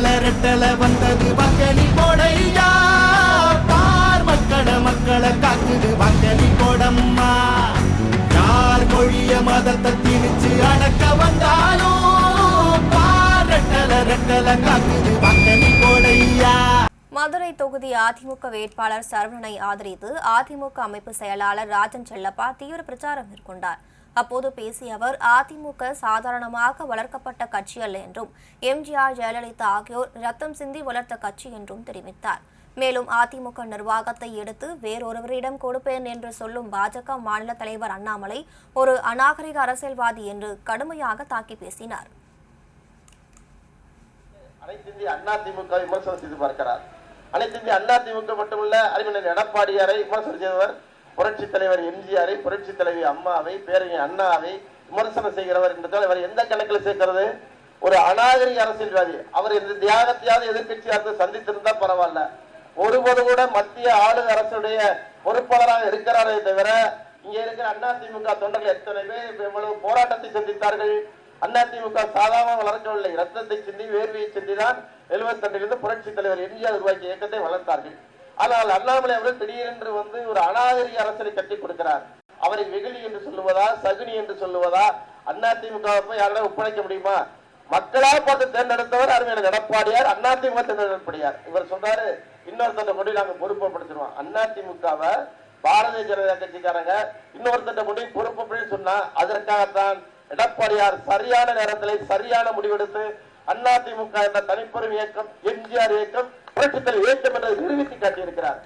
ரெட்டல ரெட்டல வந்தது வாக்களி போடையா? பார் மக்கள மக்களை காக்குது வாக்களி போடம்மா. யார் மொழிய மதத்தை திணிச்சு அடக்க வந்தாலும் பார் ரெட்டல ரெட்டல காக்குது வாக்களி போடையா. மதுரை தொகுதி அதிமுக வேட்பாளர் சரவணனை ஆதரித்து அதிமுக அமைப்பு செயலாளர் ராஜன் செல்லப்பா தீவிர பிரச்சாரம் மேற்கொண்டார். அப்போது பேசிய அவர் அதிமுக சாதாரணமாக வளர்க்கப்பட்ட கட்சி அல்ல என்றும் எம்ஜிஆர் ஜெயலலிதா ஆகியோர் ரத்தம் சிந்தி வளர்த்த கட்சி என்றும் தெரிவித்தார். மேலும் அதிமுக நிர்வாகத்தை எடுத்து வேறொருவரிடம் கொடுப்பேன் என்று சொல்லும் பாஜக மாநில தலைவர் அண்ணாமலை ஒரு அநாகரிக அரசியல்வாதி என்று கடுமையாக தாக்கி பேசினார். அனைத்து அண்ணா திமுக விமர்சனம் செய்து பார்க்கிறார். அனைத்து இந்திய அண்ணா திமுக மட்டுமல்ல அறிஞர் எடப்பாடியாரை விமர்சனம் செய்தவர் புரட்சி தலைவர் எம்ஜிஆரை புரட்சி தலைவி அம்மாவை பேரறிஞர் அண்ணாவை விமர்சனம் செய்கிறவர் என்றால் இவர் எந்த கணக்கில் சேர்க்கிறது? ஒரு அநாகரிக அரசியல்வாதி. அவர் இந்த தியாகத்தையாவது எதிர்கட்சியாக சந்தித்திருந்தா பரவாயில்ல. ஒருபோது கூட மத்திய ஆளு அரசுடைய பொறுப்பாளராக இருக்கிறாரே தவிர இங்க இருக்கிற அண்ணா திமுக தொண்டர்கள் எத்தனை பேர் இவ்வளவு போராட்டத்தை சந்தித்தார்கள்? அதிமுக சாதாரண வளர்க்கவில்லை. ரத்தத்தை சிந்தி வேர்வையை சிந்திதான் எழுபத்தி ரெண்டிலிருந்து புரட்சி தலைவர் எம்ஜிஆர் உருவாக்கிய இயக்கத்தை வளர்த்தார்கள். ஆனால் அண்ணாமலை அவர்கள் திடீரென்று வந்து ஒரு அநாகரிக அரசியலை கட்டிக் கொடுக்கிறார். அவரை வெகுளி என்று சொல்லுவதா சகுனி என்று சொல்லுவதா? அதிமுக போய் யாரிடம் ஒப்படைக்க முடியுமா? மக்களா பார்த்து தேர்ந்தெடுத்தவர் அருமையான எடப்பாடியார் அதிமுக தேர்ந்தெடுப்படியார் இவர் சொல்றாரு இன்னொருத்தட்ட கொண்டு நாங்க பொறுப்பப்படுத்திடுவோம். அதிமுகவை பாரதிய ஜனதா கட்சிக்காரங்க இன்னொருத்தட்ட கொண்டு பொறுப்பு சொன்னா அதற்காகத்தான் எடப்பாடியார் சரியான நேரத்தில் சரியான முடிவெடுத்து அதிமுக என்ற தனிப்பெரும் இயக்கம் எம்ஜிஆர் இயக்கம் புரட்சித்தலைவர் வேண்டும் என்று நிரூபித்து காட்டியிருக்கிறார்.